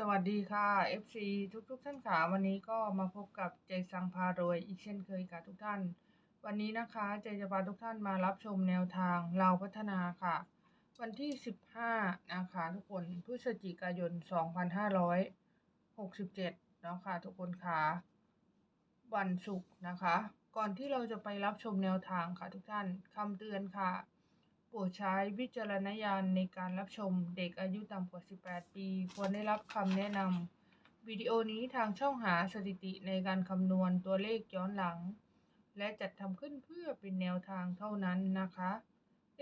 สวัสดีค่ะ FC ทุกๆท่านค่ะวันนี้ก็มาพบกับใจสังพารวยอีกเช่นเคยค่ะทุกท่าน วันนี้นะคะใจจะพาทุกท่านมารับชมแนวทางเราพัฒนาค่ะ วันที่ 15 นะคะทุกคนพฤศจิกายน 2567เนาะค่ะทุกคนค่ะ วันศุกร์นะคะ ก่อนที่เราจะไปรับชมแนวทางค่ะทุกท่านคำเตือนค่ะ โปรดใช้วิจารณญาณในการรับชมเด็กอายุต่ำกว่า 18 ปี ควรได้รับคำแนะนำวิดีโอนี้ทางช่องหาสถิติในการคำนวณตัวเลขย้อนหลัง และจัดทำขึ้นเพื่อเป็นแนวทางเท่านั้นนะคะ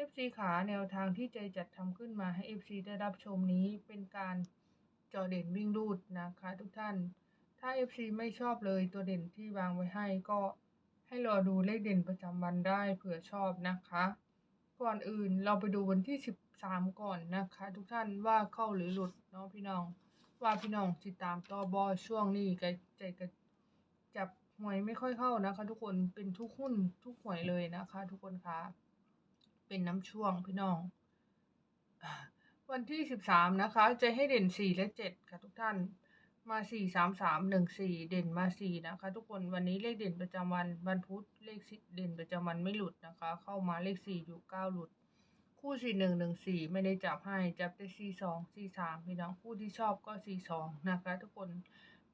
FC ขาแนวทางที่ใจจัดทำขึ้นมาให้ FC ได้รับชมนี้เป็นการจอเด่นวิ่งรูดนะคะทุกท่าน ถ้า FC ไม่ชอบเลยตัวเด่นที่วางไว้ให้ก็ให้รอดูเลขเด่นประจำวันได้เผื่อชอบนะคะ ก่อนอื่นเราไปดูวันที่13ก่อนนะคะ ทุกท่านว่าเข้าหรือหลุดเนาะพี่น้อง ว่าพี่น้องติดตามต่อบอช่วงนี้ก็ใจก็จับหวยไม่ค่อยเข้านะคะ ทุกคนเป็นทุกหุ้นทุกหวยเลยนะคะ ทุกคนคะเป็นน้ำช่วงพี่น้อง วันที่13นะคะ จะให้เด่น4และ7ค่ะทุกท่าน มา4 3 3 1 4เด่นมา4นะคะ ทุกคนวันนี้เลขเด่นประจำวันวันพุธเลขเด่นประจำวันไม่หลุดนะคะ เข้ามาเลข4อยู่9หลุด คู่4 1 1 4ไม่ได้จับให้จับแต่4 2 4 3พี่น้องคู่ที่ชอบก็4 2นะคะ ทุกคน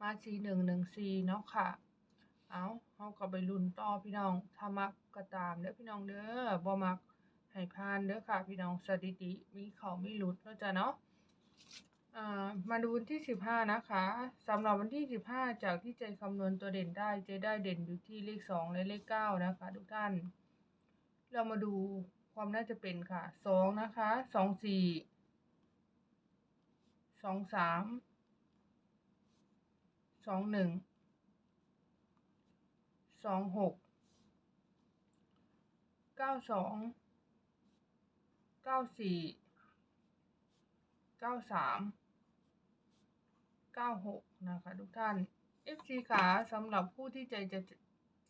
มา4 1 1 4เนาะค่ะ เอาเขาก็ไปลุ้นต่อพี่น้องถ้ามักก็ตามเด้อพี่น้องเด้อบ่มักให้พานเด้อค่ะ พี่น้องสถิติมีเขาไม่หลุดเนาะจ้ะเนาะ มาดูวันที่สิบห้านะคะสำหรับวันที่สิบห้าจากที่ใจคำนวณตัวเด่นได้จะได้เด่นอยู่ที่เลขสองและเลขเก้านะคะ ทุกท่าน เรามาดูความน่าจะเป็นค่ะสองนะคะสองสี่สองสามสองหนึ่งสองหกเก้าสองเก้าสี่เก้าสาม 96 นะคะทุกท่าน FC ขาสำหรับผู้ที่ใจจะ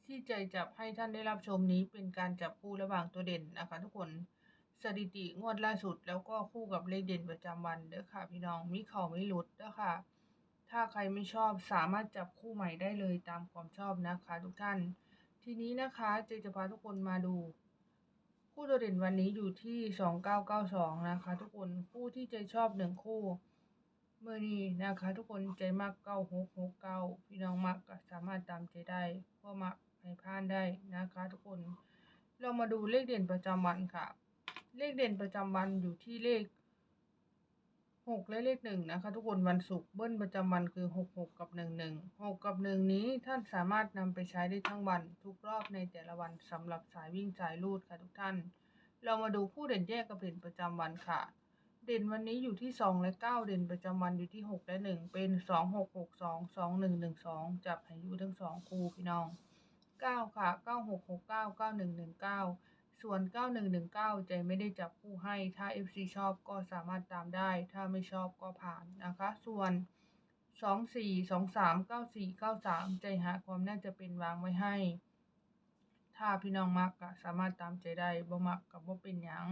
ที่ใจจับให้ท่านได้รับชมนี้เป็นการจับคู่ระหว่างตัวเด่นนะคะทุกคนสถิติงวดล่าสุดแล้วก็คู่กับเลขเด่นประจำวันเด้อค่ะ พี่น้องมีเขาไม่หลุดเด้อค่ะ ถ้าใครไม่ชอบสามารถจับคู่ใหม่ได้เลยตามความชอบนะคะ ทุกท่าน ทีนี้นะคะเจจะพาทุกคนมาดู คู่ตัวเด่นวันนี้อยู่ที่ 2992 นะคะ ทุกคนคู่ที่ใจชอบหนึ่งคู่ เมื่อนี้นะคะ ทุกคนใจมากเก้าหกหกเก้าพี่น้องมักก็สามารถตามใจได้เพราะมักให้พาดได้นะคะ ทุกคน เรามาดูเลขเด่นประจำวันค่ะ เลขเด่นประจำวันอยู่ที่เลขหกและเลขหนึ่งนะคะ ทุกคนวันศุกร์เบิ้ลประจำวันคือหกหกกับหนึ่งหนึ่งหกกับหนึ่งนี้ท่านสามารถนำไปใช้ได้ทั้งวันทุกรอบในแต่ละวันสำหรับสายวิ่งสายลูดค่ะทุกท่าน เรามาดูคู่เด่นแยกกับเด่นประจำวันค่ะ เด่นวันนี้อยู่ที่สองและเก้าเด่นประจำวันอยู่ที่หกและหนึ่งเป็นสองหกหกสองสองหนึ่งหนึ่งสองจับให้อยู่ทั้งสองคู่พี่น้องเก้าค่ะเก้าหกหกเก้าเก้าหนึ่งหนึ่งเก้าส่วนเก้าหนึ่งหนึ่งเก้าใจไม่ได้จับคู่ให้ ถ้า FC ชอบก็สามารถตามได้ ถ้าไม่ชอบก็ผ่านนะคะ ส่วนสองสี่สองสามเก้าสี่เก้าสามใจหาความน่าจะเป็นวางไว้ให้ ถ้าพี่น้องมักก็สามารถตามใจได้บ่มักกับบ่เป็นหยัง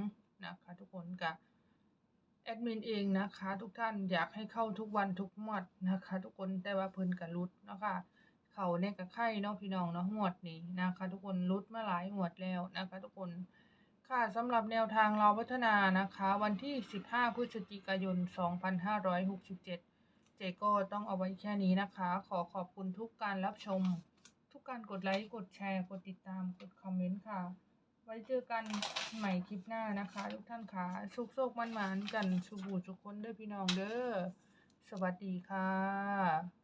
นะคะทุกคนกะแอ ดมินเองนะคะ ทุกท่านอยากให้เข้าทุกวันทุกงวดนะคะ ทุกคนแต่ว่าเพิ่นกับรุดเนาะค่ะเขาเนี่ยกับไข่เนาะพี่น้องเนาะงวดนี้นะคะ ทุกคนรุดมาหลายงวดแล้วนะคะ ทุกคนค่ะสำหรับแนวทางเราพัฒนานะคะ วันที่ 15 พฤศจิกายน 2567 เจก็ต้องเอาไว้แค่นี้นะคะ ขอขอบคุณทุกการรับชม ทุกการกดไลค์ กดแชร์ กดติดตาม กดคอมเมนต์ค่ะ ว้เจอกันใหม่คลิปหน้านะคะ ทุกท่านค่ะสุขโชคมันหมานกันสุบูสุขคนเด้อพี่น้องเด้อสวัสดีค่ะ